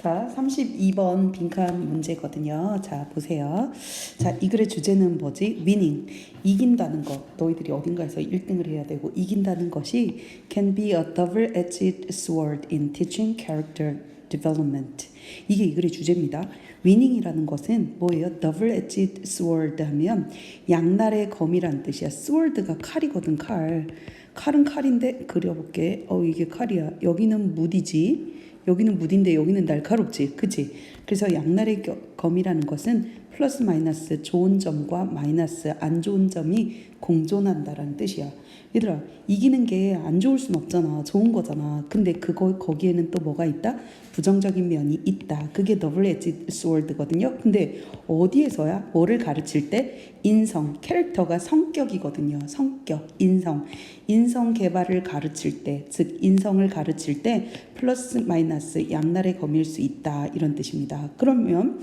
자, 32번 빈칸 문제거든요. 자, 보세요. 자, 이 글의 주제는 뭐지? winning. 이긴다는 거. 너희들이 어딘가에서 1등을 해야 되고 이긴다는 것이 can be a double-edged sword in teaching character development. 이게 이 글의 주제입니다. winning이라는 것은 뭐예요? double-edged sword 하면 양날의 검이란 뜻이야. sword가 칼이거든, 칼. 칼은 칼인데 그려볼게. 어, 이게 칼이야. 여기는 무디지. 여기는 무딘데 여기는 날카롭지. 그치? 그래서 양날의 겨- 검이라는 것은 플러스 마이너스 좋은 점과 마이너스 안 좋은 점이 공존한다라는 뜻이야. 얘들아, 이기는 게 안 좋을 순 없잖아. 좋은 거잖아. 근데 그거 거기에는 또 뭐가 있다? 부정적인 면이 있다. 그게 더블 엣지 스월드거든요. 근데 어디에서야? 뭐를 가르칠 때? 인성, 캐릭터가 성격이거든요. 성격, 인성. 인성 개발을 가르칠 때, 즉 인성을 가르칠 때 플러스 마이너스 양날의 검일 수 있다. 이런 뜻입니다. 그러면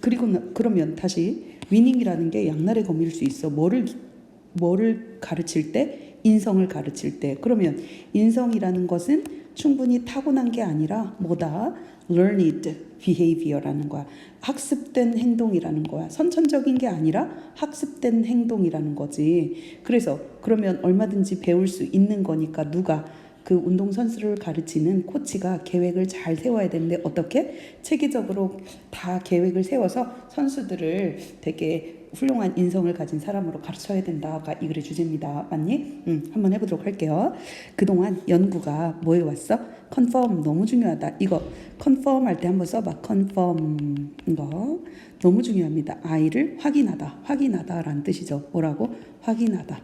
그리고 나- 그러면 다시 위닝이라는 게 양날의 검일 수 있어. 뭐를 뭐를 가르칠 때 인성을 가르칠 때. 그러면 인성이라는 것은 충분히 타고난 게 아니라 뭐다? learned behavior라는 거야. 학습된 행동이라는 거야. 선천적인 게 아니라 학습된 행동이라는 거지. 그래서 그러면 얼마든지 배울 수 있는 거니까 누가 그 운동 선수를 가르치는 코치가 계획을 잘 세워야 되는데 어떻게 체계적으로 다 계획을 세워서 선수들을 되게 훌륭한 인성을 가진 사람으로 가르쳐야 된다가 이 글의 주제입니다. 맞니? 음, 한번 해보도록 할게요. 그동안 연구가 뭐해 왔어? 컨펌 너무 중요하다. 이거 컨펌 할 때 한번 써봐. 컨펌 이거 너무 중요합니다. 아이를 확인하다, 확인하다라는 뜻이죠. 뭐라고? 확인하다.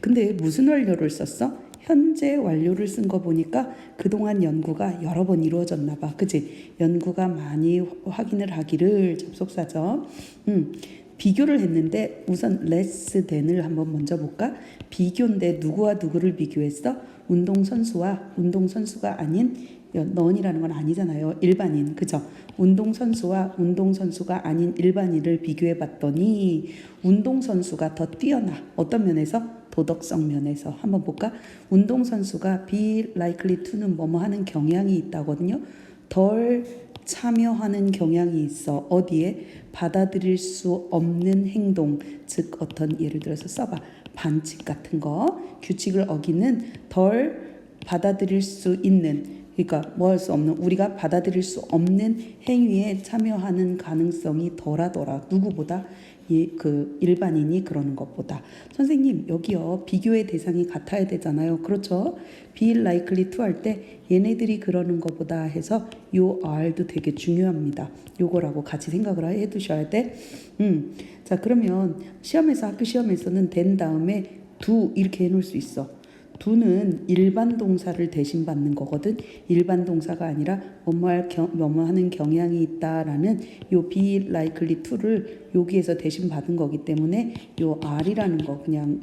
근데 무슨 완료를 썼어? 현재 완료를 쓴 거 보니까 그동안 연구가 여러 번 이루어졌나 봐. 그치? 연구가 많이 확인을 하기를 접속사죠. 음, 비교를 했는데 우선 less than을 한번 먼저 볼까? 비교인데 누구와 누구를 비교했어? 운동선수와 운동선수가 아닌 넌이라는 건 아니잖아요. 일반인. 그죠? 운동선수와 운동선수가 아닌 일반인을 비교해 봤더니 운동선수가 더 뛰어나. 어떤 면에서? 도덕성 면에서. 한번 볼까? 운동선수가 be likely to는 뭐뭐 하는 경향이 있다거든요. 덜 참여하는 경향이 있어. 어디에? 받아들일 수 없는 행동. 즉, 어떤 예를 들어서 써봐. 반칙 같은 거. 규칙을 어기는 덜 받아들일 수 있는 그러니까 뭐 할 수 없는 우리가 받아들일 수 없는 행위에 참여하는 가능성이 덜하더라 누구보다 이, 그 일반인이 그러는 것보다. 선생님 여기요 비교의 대상이 같아야 되잖아요. 그렇죠? Be likely to 할 때 얘네들이 그러는 것보다 해서 요 R도 되게 중요합니다. 요거라고 같이 생각을 해 두셔야 돼음자 그러면 시험에서 학교 시험에서는 된 다음에 두 이렇게 해놓을 수 있어 두는 일반 동사를 대신 받는 거거든. 일반 동사가 아니라 뭐뭐할 경, 뭐뭐하는 경향이 있다라는 요 be likely to를 여기에서 대신 받은 거기 때문에 요 R이라는 거 그냥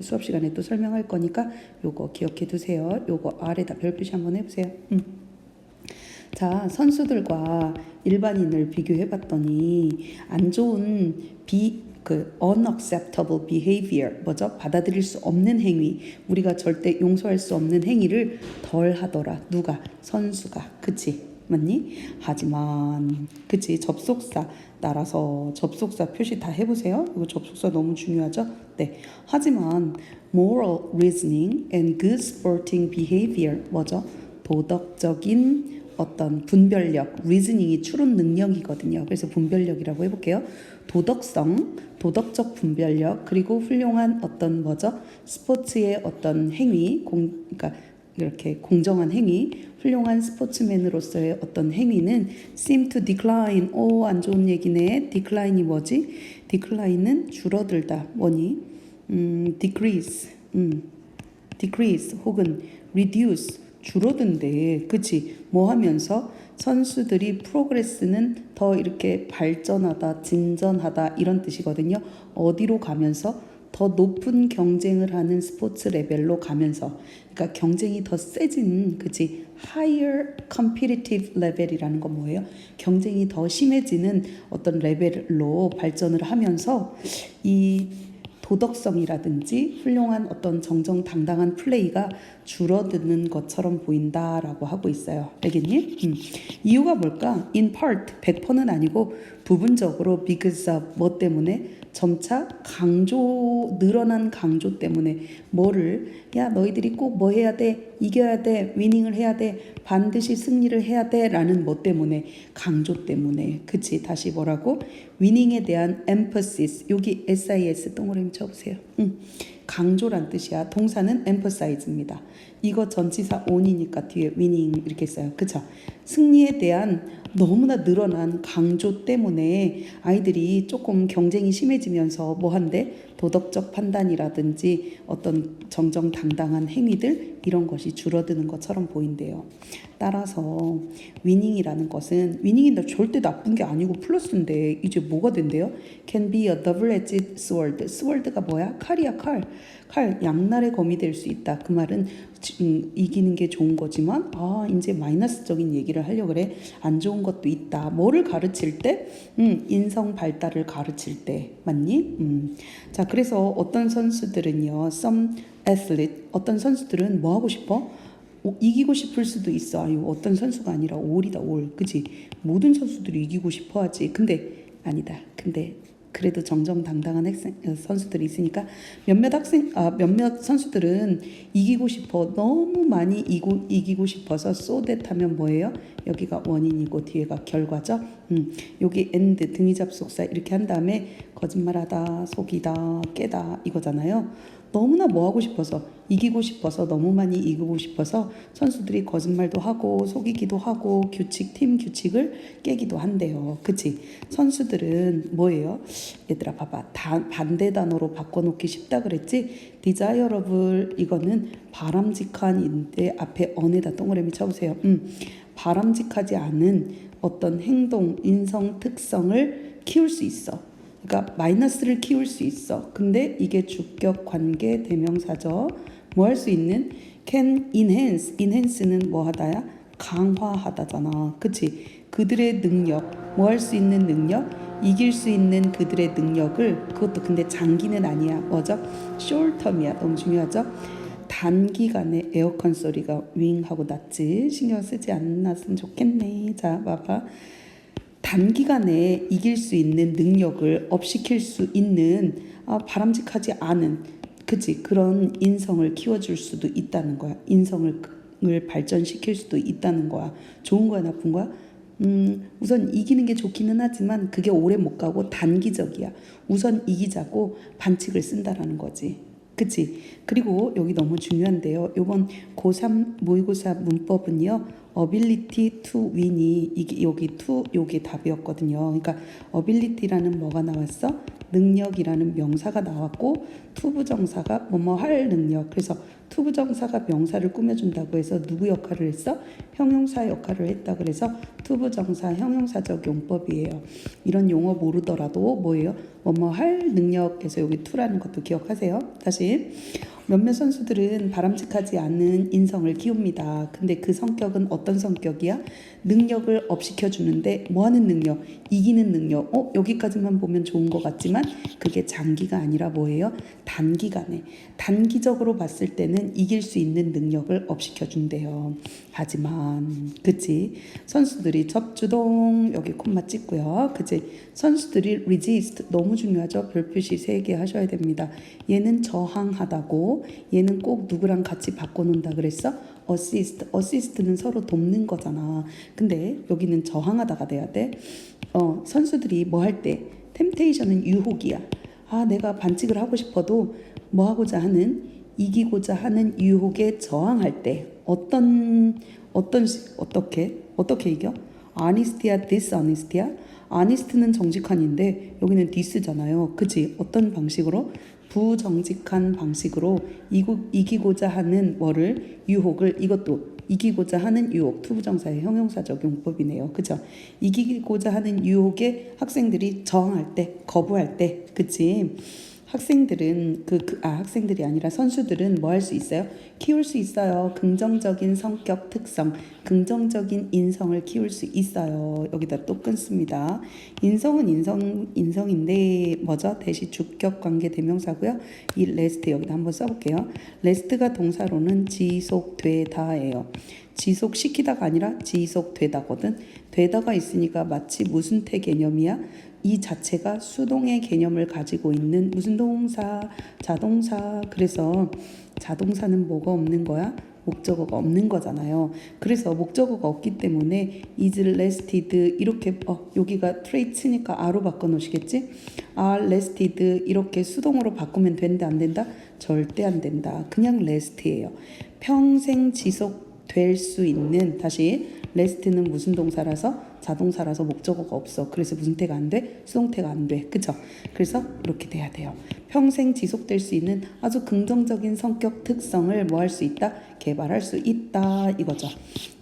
수업 시간에 또 설명할 거니까 요거 기억해 두세요. 요거 R에다 별표시 한번 해보세요. 음. 자, 선수들과 일반인을 비교해 봤더니 안 좋은 비, 그 unacceptable behavior 뭐죠? 받아들일 수 없는 행위 우리가 절대 용서할 수 없는 행위를 덜 하더라 누가 선수가 그치 맞니? 하지만 그치 접속사 따라서 접속사 표시 다 해보세요 이거 접속사 너무 중요하죠? 네 하지만 moral reasoning and good sporting behavior 뭐죠? 도덕적인 어떤 분별력, 리즈닝이 추론 능력이거든요. 그래서 분별력이라고 해볼게요. 도덕성, 도덕적 분별력, 그리고 훌륭한 어떤 뭐죠? 스포츠의 어떤 행위, 공, 그러니까 이렇게 공정한 행위, 훌륭한 스포츠맨으로서의 어떤 행위는 seem to decline. 오, 안 좋은 얘기네. decline이 뭐지? decline은 줄어들다. 뭐니? 음, decrease. 음, decrease 혹은 reduce. 줄어든대. 그치? 뭐 하면서 선수들이 프로그레스는 더 이렇게 발전하다, 진전하다 이런 뜻이거든요. 어디로 가면서 더 높은 경쟁을 하는 스포츠 레벨로 가면서 그러니까 경쟁이 더 세진 그치 higher competitive level이라는 건 뭐예요? 경쟁이 더 심해지는 어떤 레벨로 발전을 하면서 이 도덕성이라든지 훌륭한 어떤 정정당당한 플레이가 줄어드는 것처럼 보인다라고 하고 있어요. 알겠니? 음. 이유가 뭘까? In part 100%는 아니고 부분적으로 of 뭐 때문에 점차 강조 늘어난 강조 때문에 뭐를 야 너희들이 꼭 뭐 해야 돼? 이겨야 돼? 위닝을 해야 돼? 반드시 승리를 해야 돼라는 뭐 때문에 강조 때문에. 그치? 다시 뭐라고 위닝에 대한 emphasis. 여기 SIS 동그라미 쳐보세요. 음. 강조란 뜻이야. 동사는 emphasize입니다. 이거 전치사 on이니까 뒤에 winning 이렇게 써요. 그쵸? 승리에 대한 너무나 늘어난 강조 때문에 아이들이 조금 경쟁이 심해지면서 뭐 한데 도덕적 판단이라든지 어떤 정정당당한 행위들 이런 것이 줄어드는 것처럼 보인대요. 따라서 위닝이라는 것은 위닝인데 절대 나쁜 게 아니고 플러스인데 이제 뭐가 된대요? Can be a double-edged sword. sword가 뭐야? 칼이야 칼. 칼 양날의 검이 될 수 있다. 그 말은 음, 이기는 게 좋은 거지만 아 이제 마이너스적인 얘기를 하려 그래 안 좋은 것도 있다. 뭐를 가르칠 때? 음, 인성 발달을 가르칠 때 맞니? 음. 자 그래서 어떤 선수들은요, some athlete 어떤 선수들은 뭐 하고 싶어? 어, 이기고 싶을 수도 있어. 아유, 어떤 선수가 아니라 올이다, 올. 그지? 모든 선수들이 이기고 싶어 하지. 근데, 아니다. 근데, 그래도 정정당당한 학생, 어, 선수들이 있으니까 몇몇 학생, 아, 몇몇 선수들은 이기고 싶어. 너무 많이 이고, 이기고 싶어서 쏘댓 하면 뭐예요? 여기가 원인이고 뒤에가 결과죠. 음, 여기 end, 등위 잡속사 이렇게 한 다음에 거짓말하다, 속이다, 깨다 이거잖아요. 너무나 뭐 하고 싶어서 이기고 싶어서 너무 많이 이기고 싶어서 선수들이 거짓말도 하고 속이기도 하고 규칙 팀 규칙을 깨기도 한대요. 그치? 선수들은 뭐예요? 얘들아 봐봐 다, 반대 단어로 바꿔놓기 쉽다 그랬지? desirable 이거는 바람직한인데 앞에 on에다 동그라미 쳐보세요. 음, 바람직하지 않은 어떤 행동 인성 특성을 키울 수 있어. 그러니까 마이너스를 키울 수 있어. 근데 이게 주격 관계 대명사죠. 뭐 할 수 있는 can enhance. enhance는 뭐 하다야? 강화하다잖아. 그치? 그들의 능력, 뭐 할 수 있는 능력, 이길 수 있는 그들의 능력을 그것도 근데 장기는 아니야. 뭐죠? short term이야. 너무 중요하죠? 단기간에 에어컨 소리가 윙 하고 났지. 신경 쓰지 않았으면 좋겠네. 자, 봐봐. 단기간에 이길 수 있는 능력을 업시킬 수 있는 아, 바람직하지 않은 그치? 그런 인성을 키워줄 수도 있다는 거야. 인성을 을 발전시킬 수도 있다는 거야. 좋은 거야 나쁜 거야? 음 우선 이기는 게 좋기는 하지만 그게 오래 못 가고 단기적이야. 우선 이기자고 반칙을 쓴다라는 거지. 그치? 그리고 여기 너무 중요한데요. 요번 고3 모의고사 문법은요 ability to win이 이게 여기 to 요게 답이었거든요. 그러니까 ability라는 뭐가 나왔어? 능력이라는 명사가 나왔고 to 부정사가 뭐뭐 할 능력. 그래서 to 부정사가 명사를 꾸며준다고 해서 누구 역할을 했어? 형용사 역할을 했다. 그래서 to 부정사 형용사적 용법이에요. 이런 용어 모르더라도 뭐예요? 뭐뭐 할 능력에서 여기 to라는 것도 기억하세요. 다시 몇몇 선수들은 바람직하지 않은 인성을 키웁니다. 근데 그 성격은 어떤 성격이야? 능력을 업시켜 주는데 뭐 하는 능력? 이기는 능력. 어, 여기까지만 보면 좋은 것 같지만 그게 장기가 아니라 뭐예요? 단기간에. 단기적으로 봤을 때는 이길 수 있는 능력을 업시켜 준대요. 하지만 그치? 선수들이 접주동 여기 콤마 찍고요. 그치? 선수들이 resist 너무 중요하죠. 별표시 세개 하셔야 됩니다. 얘는 저항하다고 얘는 꼭 누구랑 같이 바꿔놓는다 그랬어? 어시스트, 어시스트는 서로 돕는 거잖아. 근데 여기는 저항하다가 돼야 돼. 어, 선수들이 뭐 할 때, 템테이션은 유혹이야. 아, 내가 반칙을 하고 싶어도 뭐 하고자 하는, 이기고자 하는 유혹에 저항할 때, 어떤, 어떤, 어떻게, 어떻게 이겨? 아니스티야, 디스아니스티야? 아니스트는 정직한인데 여기는 디스잖아요. 그치? 어떤 방식으로? 부정직한 방식으로 이기고자 하는 뭐를 유혹을 이것도 이기고자 하는 유혹 투부정사의 형용사 적 용법이네요. 그죠? 이기고자 하는 유혹에 학생들이 저항할 때 거부할 때 그치? 학생들은 그, 그, 아 학생들이 아니라 선수들은 뭐 할 수 있어요? 키울 수 있어요. 긍정적인 성격 특성, 긍정적인 인성을 키울 수 있어요. 여기다 또 끊습니다. 인성은 인성 인성인데 뭐죠? 대시 주격 관계 대명사고요. 이 레스트 여기다 한번 써볼게요. 레스트가 동사로는 지속되다예요. 지속시키다가 아니라 지속되다거든. 되다가 있으니까 마치 무슨 태 개념이야? 이 자체가 수동의 개념을 가지고 있는 무슨 동사, 자동사. 그래서 자동사는 뭐가 없는 거야? 목적어가 없는 거잖아요. 그래서 목적어가 없기 때문에 is rested 이렇게 어 여기가 traits니까 a로 바꿔 놓으시겠지? are rested 이렇게 수동으로 바꾸면 된다 안 된다? 절대 안 된다. 그냥 rest예요. 평생 지속될 수 있는 다시 rest는 무슨 동사라서 자동사라서 목적어가 없어. 그래서 무슨 태가 안 돼? 수동태가 안 돼. 그죠? 그래서 이렇게 돼야 돼요. 평생 지속될 수 있는 아주 긍정적인 성격 특성을 뭐 할 수 있다? 개발할 수 있다. 이거죠.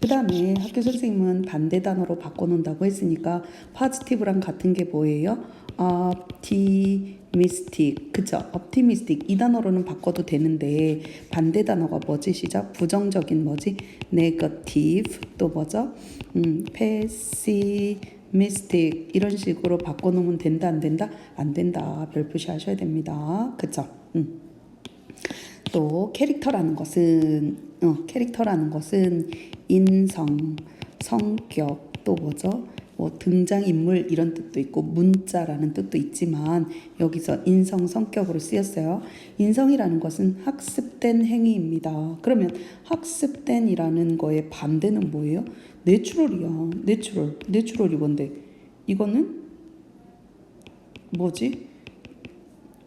그 다음에 학교 선생님은 반대 단어로 바꿔놓는다고 했으니까 positive랑 같은 게 뭐예요? Optimistic. 그죠? optimistic. 이 단어로는 바꿔도 되는데 반대 단어가 뭐지? 시작. 부정적인 뭐지? negative. 또 뭐죠? 음, pessimistic. 이런 식으로 바꿔놓으면 된다, 안 된다? 안 된다. 별표시 하셔야 됩니다. 그죠? 음. 또 캐릭터라는 것은 어, 캐릭터라는 것은 인성, 성격 또 뭐죠? 뭐 등장인물 이런 뜻도 있고 문자라는 뜻도 있지만 여기서 인성 성격으로 쓰였어요. 인성이라는 것은 학습된 행위입니다. 그러면 학습된이라는 거의 반대는 뭐예요? 내추럴이야. 내추럴. 내추럴이 뭔데? 이거는 뭐지?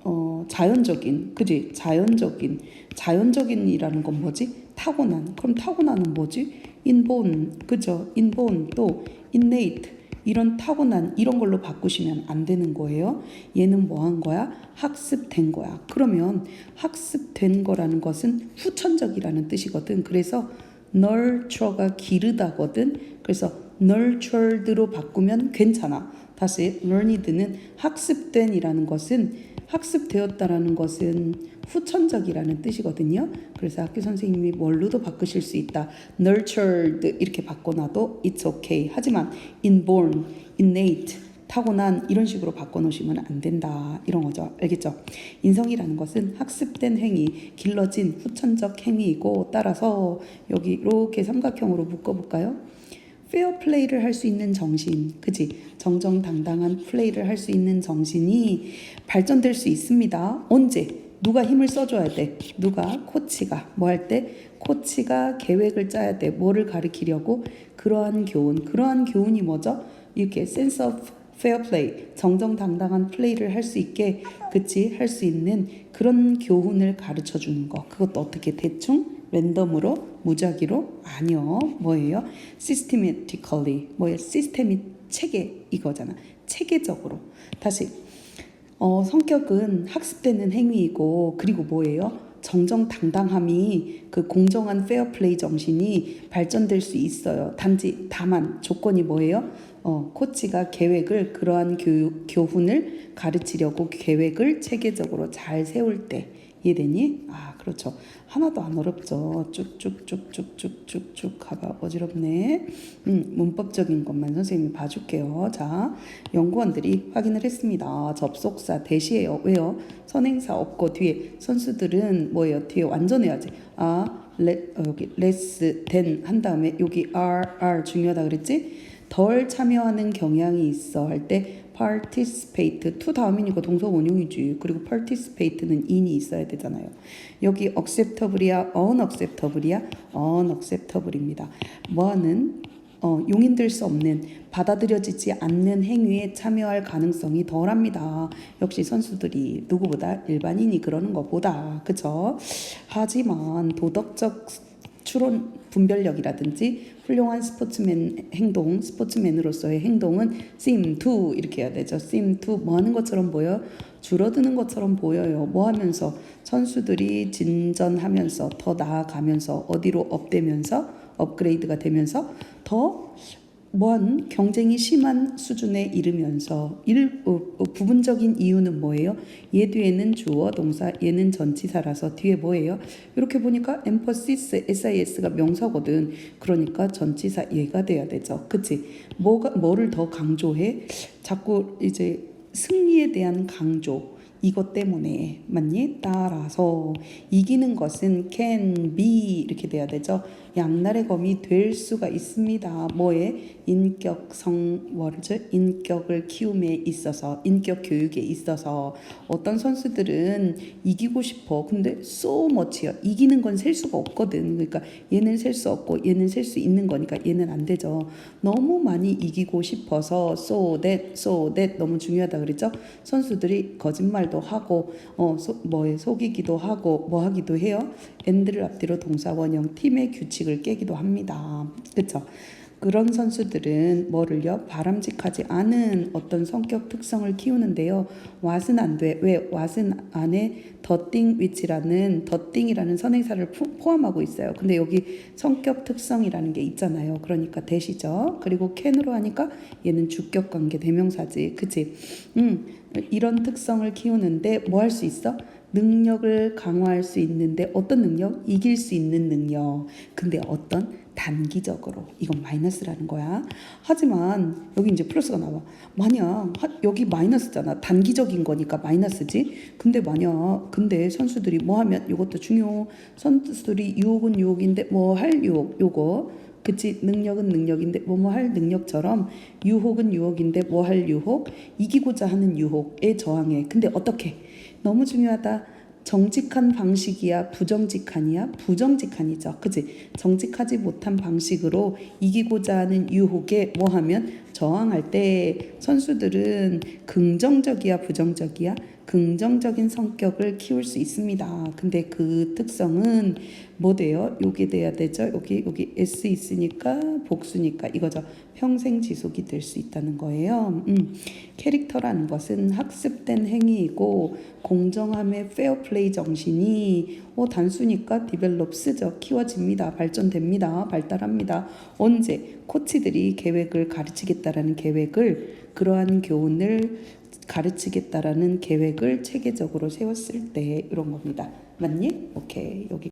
어, 자연적인, 그지? 자연적인, 자연적인이라는 건 뭐지? 타고난. 그럼 타고난은 뭐지? 인본, 그죠? 인본 또 innate 이런 타고난 이런 걸로 바꾸시면 안 되는 거예요. 얘는 뭐 한 거야? 학습된 거야. 그러면 학습된 거라는 것은 후천적이라는 뜻이거든. 그래서 nurture가 기르다거든. 그래서 nurtured로 바꾸면 괜찮아. 다시 learned는 학습된이라는 것은 학습되었다라는 것은 후천적이라는 뜻이거든요. 그래서 학교 선생님이 뭘로도 바꾸실 수 있다. nurtured 이렇게 바꿔놔도 it's okay. 하지만 inborn, innate 타고난 이런 식으로 바꿔놓으시면 안 된다 이런 거죠 알겠죠 인성이라는 것은 학습된 행위 길러진 후천적 행위이고 따라서 여기 이렇게 삼각형으로 묶어볼까요 페어 플레이를 할 수 있는 정신, 그지? 정정당당한 플레이를 할 수 있는 정신이 발전될 수 있습니다. 언제? 누가 힘을 써줘야 돼? 누가? 코치가. 뭐 할 때? 코치가 계획을 짜야 돼. 뭐를 가리키려고? 그러한 교훈. 그러한 교훈이 뭐죠? 이렇게 sense of fair play. 정정당당한 플레이를 할 수 있게, 그치? 할 수 있는 그런 교훈을 가르쳐 주는 거. 그것도 어떻게 대충? 랜덤으로 무작위로 아니요 뭐예요 systematically 뭐예요 시스템이 체계 이거잖아 체계적으로 다시 어, 성격은 학습되는 행위이고 그리고 뭐예요? 정정당당함이 그 공정한 페어플레이 정신이 발전될 수 있어요. 단지 다만 조건이 뭐예요? 어, 코치가 계획을 그러한 교, 교훈을 가르치려고 계획을 체계적으로 잘 세울 때 이해되니? 아 그렇죠. 하나도 안 어렵죠. 쭉쭉쭉쭉쭉쭉쭉 가봐 어지럽네. 음, 문법적인 것만 선생님이 봐줄게요. 자, 연구원들이 확인을 했습니다. 접속사 대시예요. 왜요? 선행사 없고 뒤에 선수들은 뭐예요? 뒤에 완전 해야지. 아, 레, 어, 여기 less than 한 다음에 여기 are are 중요하다 그랬지? 덜 참여하는 경향이 있어 할 때 participate to 다음이니까 동사 원형이지. 그리고 participate는 in이 있어야 되잖아요. 여기 acceptable이야 unacceptable이야? unacceptable입니다. 뭐하는? 어, 용인될 수 없는 받아들여지지 않는 행위에 참여할 가능성이 덜합니다. 역시 선수들이 누구보다 일반인이 그러는 것보다. 그죠? 하지만 도덕적 추론 분별력이라든지 훌륭한 스포츠맨 행동, 스포츠맨으로서의 행동은 seem to 이렇게 해야 되죠. seem to 뭐 하는 것처럼 보여? 줄어드는 것처럼 보여요. 뭐 하면서 선수들이 진전하면서 더 나아가면서 어디로 업되면서 업그레이드가 되면서 더 뭐한 경쟁이 심한 수준에 이르면서 일, 어, 어, 부분적인 이유는 뭐예요? 얘 뒤에는 주어 동사, 얘는 전치사라서 뒤에 뭐예요? 이렇게 보니까 emphasis, SIS가 명사거든. 그러니까 전치사 얘가 돼야 되죠. 그치? 뭐가 뭐를 더 강조해? 자꾸 이제 승리에 대한 강조. 이것 때문에 맞니? 따라서 이기는 것은 can be 이렇게 돼야 되죠. 양날의 검이 될 수가 있습니다. 뭐에 인격성 월즈 인격을 키움에 있어서 인격 교육에 있어서 어떤 선수들은 이기고 싶어. 근데 so much요. 이기는 건 셀 수가 없거든. 그러니까 얘는 셀 수 없고 얘는 셀 수 있는 거니까 얘는 안 되죠. 너무 많이 이기고 싶어서 so that so that 너무 중요하다 그랬죠. 선수들이 거짓말도 하고 어 소, 뭐에 속이기도 하고 뭐 하기도 해요. and를 앞뒤로 동사 원형 팀의 규칙 을 깨기도 합니다. 그렇죠? 그런 선수들은 뭐를요? 바람직하지 않은 어떤 성격 특성을 키우는데요. 왓은 안 돼. 왜? 왓은 안에 더띵 위치라는 더띵이라는 선행사를 포- 포함하고 있어요. 근데 여기 성격 특성이라는 게 있잖아요. 그러니까 대시죠. 그리고 캔으로 하니까 얘는 주격 관계 대명사지. 그치? 음, 이런 특성을 키우는데 뭐 할 수 있어? 능력을 강화할 수 있는데 어떤 능력? 이길 수 있는 능력. 근데 어떤? 단기적으로 이건 마이너스라는 거야. 하지만 여기 이제 플러스가 나와. 만약 하- 여기 마이너스잖아. 단기적인 거니까 마이너스지. 근데 만약 근데 선수들이 뭐 하면 이것도 중요. 선수들이 유혹은 유혹인데 뭐 할 유혹 요거 그치 능력은 능력인데 뭐뭐 할 능력처럼 유혹은 유혹인데 뭐 할 유혹 이기고자 하는 유혹에 저항해. 근데 어떻게? 너무 중요하다. 정직한 방식이야, 부정직한이야, 부정직한이죠. 그지? 정직하지 못한 방식으로 이기고자 하는 유혹에 뭐 하면 저항할 때 선수들은 긍정적이야, 부정적이야? 긍정적인 성격을 키울 수 있습니다. 근데 그 특성은 뭐 돼요? 요게 돼야 되죠. 여기 여기 S 있으니까 복수니까 이거죠. 평생 지속이 될 수 있다는 거예요. 음, 캐릭터라는 것은 학습된 행위이고 공정함의 페어플레이 정신이 어, 단수니까 디벨롭스죠. 키워집니다. 발전됩니다. 발달합니다. 언제 코치들이 계획을 가르치겠다라는 계획을 그러한 교훈을 가르치겠다라는 계획을 체계적으로 세웠을 때 이런 겁니다. 맞니? 오케이. 여기